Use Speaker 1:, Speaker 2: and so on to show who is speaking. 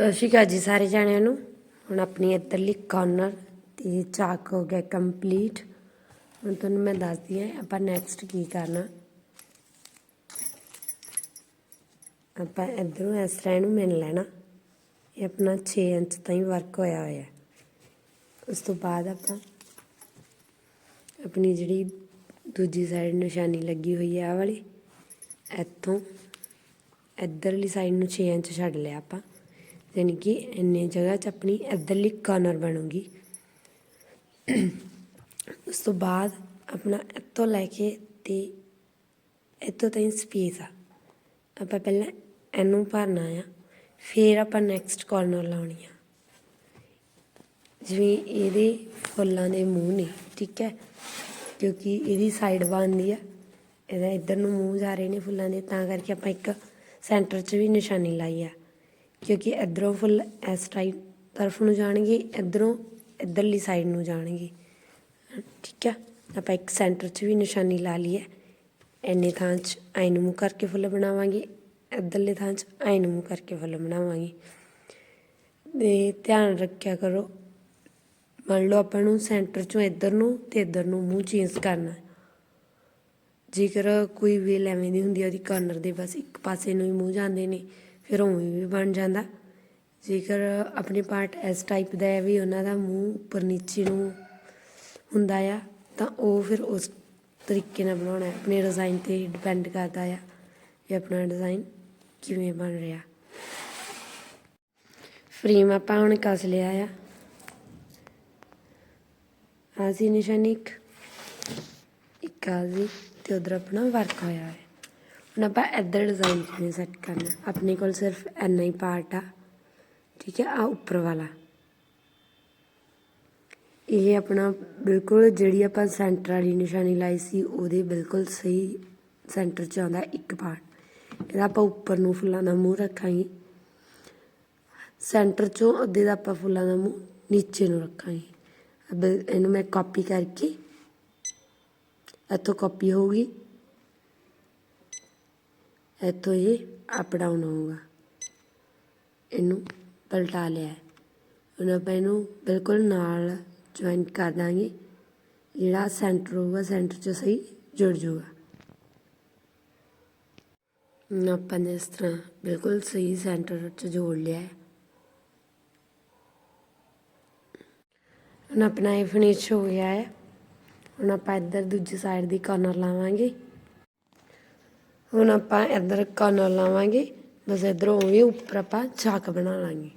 Speaker 1: ਸਤਿ ਸ਼੍ਰੀ ਅਕਾਲ ਜੀ ਸਾਰੇ ਜਾਣਿਆਂ ਨੂੰ। ਹੁਣ ਆਪਣੀ ਇੱਧਰਲੀ ਕਾਰਨਰ ਤੇ ਚਾਕ ਹੋ ਗਿਆ ਕੰਪਲੀਟ ਹੁਣ ਤੁਹਾਨੂੰ ਮੈਂ ਦੱਸਦੀ ਹਾਂ ਆਪਾਂ ਨੈਕਸਟ ਕੀ ਕਰਨਾ। ਆਪਾਂ ਇੱਧਰੋਂ ਇਸ ਤਰ੍ਹਾਂ ਨੂੰ ਮਿਲ ਲੈਣਾ। ਇਹ ਆਪਣਾ 6 ਇੰਚ ਤਾਈਂ ਵਰਕ ਹੋਇਆ ਹੋਇਆ। ਉਸ ਤੋਂ ਬਾਅਦ ਆਪਾਂ ਆਪਣੀ ਜਿਹੜੀ ਦੂਜੀ ਸਾਈਡ ਨਿਸ਼ਾਨੀ ਲੱਗੀ ਹੋਈ ਹੈ ਆ ਵਾਲੀ, ਇੱਥੋਂ ਇੱਧਰਲੀ ਸਾਈਡ ਨੂੰ 6 ਇੰਚ ਛੱਡ ਲਿਆ ਆਪਾਂ। ਯਾਨੀ ਕਿ ਇੰਨੇ ਜਗ੍ਹਾ 'ਚ ਆਪਣੀ ਇੱਧਰਲੀ ਕਾਰਨਰ ਬਣੂਗੀ। ਉਸ ਤੋਂ ਬਾਅਦ ਆਪਣਾ ਇੱਥੋਂ ਲੈ ਕੇ ਤੇ ਇੱਥੋਂ ਤਾਈਂ ਸਪੇਸ ਆ। ਆਪਾਂ ਪਹਿਲਾਂ ਇਹਨੂੰ ਭਰਨਾ ਆ, ਫਿਰ ਆਪਾਂ ਨੈਕਸਟ ਕਾਰਨਰ ਲਾਉਣੀ ਆ। ਜਿਵੇਂ ਇਹਦੇ ਫੁੱਲਾਂ ਦੇ ਮੂੰਹ ਨੇ, ਠੀਕ ਹੈ? ਕਿਉਂਕਿ ਇਹਦੀ ਸਾਈਡ ਬਣਦੀ ਆ। ਇਹਦਾ ਇੱਧਰ ਨੂੰ ਮੂੰਹ ਜਾ ਰਹੇ ਨੇ ਫੁੱਲਾਂ ਦੇ, ਤਾਂ ਕਰਕੇ ਆਪਾਂ ਇੱਕ ਸੈਂਟਰ 'ਚ ਵੀ ਨਿਸ਼ਾਨੀ ਲਾਈ ਆ। ਕਿਉਂਕਿ ਇੱਧਰੋਂ ਫੁੱਲ ਇਸ ਟਾਈਪ ਤਰਫ ਨੂੰ ਜਾਣਗੇ, ਇੱਧਰੋਂ ਇੱਧਰਲੀ ਸਾਈਡ ਨੂੰ ਜਾਣਗੇ। ਠੀਕ ਹੈ ਆਪਾਂ ਇੱਕ ਸੈਂਟਰ 'ਚ ਵੀ ਨਿਸ਼ਾਨੀ ਲਾ ਲਈ ਹੈ। ਇੰਨੇ ਥਾਂ 'ਚ ਆਈ ਨੂੰ ਮੂੰਹ ਕਰਕੇ ਫੁੱਲ ਬਣਾਵਾਂਗੇ, ਇੱਧਰਲੇ ਥਾਂ 'ਚ ਆਈ ਨੂੰ ਮੂੰਹ ਕਰਕੇ ਫੁੱਲ ਬਣਾਵਾਂਗੇ। ਤੇ ਧਿਆਨ ਰੱਖਿਆ ਕਰੋ, ਮੰਨ ਲਓ ਆਪਾਂ ਨੂੰ ਸੈਂਟਰ 'ਚੋਂ ਇੱਧਰ ਨੂੰ ਤੇ ਇੱਧਰ ਨੂੰ ਮੂੰਹ ਚੇਂਜ ਕਰਨਾ ਜੇਕਰ ਕੋਈ ਵੇਲ ਐਵੇਂ ਦੀ ਹੁੰਦੀ ਆ, ਉਹਦੀ ਕਾਰਨਰ ਦੇ ਬਸ ਇੱਕ ਪਾਸੇ ਨੂੰ ਹੀ ਮੂੰਹ ਜਾਂਦੇ ਨੇ। ਫਿਰ ਉਵੇਂ ਵੀ ਬਣ ਜਾਂਦਾ। ਜੇਕਰ ਆਪਣੇ ਪਾਰਟ ਇਸ ਟਾਈਪ ਦਾ ਹੈ ਵੀ ਉਹਨਾਂ ਦਾ ਮੂੰਹ ਉੱਪਰ ਨੀਚੇ ਨੂੰ ਹੁੰਦਾ ਆ, ਤਾਂ ਉਹ ਫਿਰ ਉਸ ਤਰੀਕੇ ਨਾਲ ਬਣਾਉਣਾ ਹੈ। ਆਪਣੇ ਡਿਜ਼ਾਈਨ ਤੇ ਡਿਪੈਂਡ ਕਰਦਾ ਆ ਵੀ ਆਪਣਾ ਡਿਜ਼ਾਈਨ ਕਿਵੇਂ ਬਣ ਰਿਹਾ। ਫਰੇਮ ਆਪਾਂ ਹੁਣ ਕੱਸ ਲਿਆ ਆ। ਆਹ ਸੀ ਨਿਸ਼ਾਨੀ ਇੱਕ। ਇੱਕ ਆ ਜੀ ਤੇ ਉਧਰ ਆਪਣਾ ਵਰਕ ਹੋਇਆ ਹੈ। ਹੁਣ ਆਪਾਂ ਇੱਧਰ ਡਿਜ਼ਾਈਨ ਕਿਵੇਂ ਸੈੱਟ ਕਰਨਾ। ਆਪਣੇ ਕੋਲ ਸਿਰਫ ਇੰਨਾ ਹੀ ਪਾਰਟ ਆ, ਠੀਕ ਹੈ ਆ ਉੱਪਰ ਵਾਲਾ। ਇਹ ਆਪਣਾ ਬਿਲਕੁਲ ਜਿਹੜੀ ਆਪਾਂ ਸੈਂਟਰ ਵਾਲੀ ਨਿਸ਼ਾਨੀ ਲਾਈ ਸੀ, ਉਹਦੇ ਬਿਲਕੁਲ ਸਹੀ ਸੈਂਟਰ 'ਚ ਆਉਂਦਾ ਇੱਕ ਪਾਰਟ ਇਹਦਾ ਆਪਾਂ ਉੱਪਰ ਨੂੰ ਫੁੱਲਾਂ ਦਾ ਮੂੰਹ ਰੱਖਾਂਗੇ। ਸੈਂਟਰ 'ਚੋਂ ਅੱਧੇ ਦਾ ਆਪਾਂ ਫੁੱਲਾਂ ਦਾ ਮੂੰਹ ਨੀਚੇ ਨੂੰ ਰੱਖਾਂਗੇ। ਅਬ ਇਹਨੂੰ ਮੈਂ ਕਾਪੀ ਕਰਕੇ, ਇੱਥੋਂ ਕਾਪੀ ਹੋਊਗੀ ਇੱਥੋਂ ਇਹ ਅਪ ਡਾਊਨ ਹੋਊਗਾ ਇਹਨੂੰ ਪਲਟਾ ਲਿਆ। ਹੁਣ ਆਪਾਂ ਇਹਨੂੰ ਬਿਲਕੁਲ ਨਾਲ ਜੁਆਇਨ ਕਰ ਦਾਂਗੇ। ਜਿਹੜਾ ਸੈਂਟਰ ਹੋਊਗਾ ਸੈਂਟਰ 'ਚ ਸਹੀ ਜੁੜ ਜਾਊਗਾ। ਹੁਣ ਆਪਾਂ ਨੇ ਇਸ ਤਰ੍ਹਾਂ ਬਿਲਕੁਲ ਸਹੀ ਸੈਂਟਰ 'ਚ ਜੋੜ ਲਿਆ ਹੁਣ ਆਪਣਾ ਇਹ ਫਿਨਿਸ਼ ਹੋ ਗਿਆ ਹੈ। ਹੁਣ ਆਪਾਂ ਇੱਧਰ ਦੂਜੀ ਸਾਈਡ ਦੀ ਕਾਰਨਰ ਲਾਵਾਂਗੇ। ਹੁਣ ਆਪਾਂ ਇੱਧਰ ਕਾਰਨਰ ਲਾਵਾਂਗੇ ਬਸ ਇੱਧਰੋਂ ਵੀ ਉੱਪਰ ਆਪਾਂ ਚਾਕ ਬਣਾ ਲਾਂਗੇ।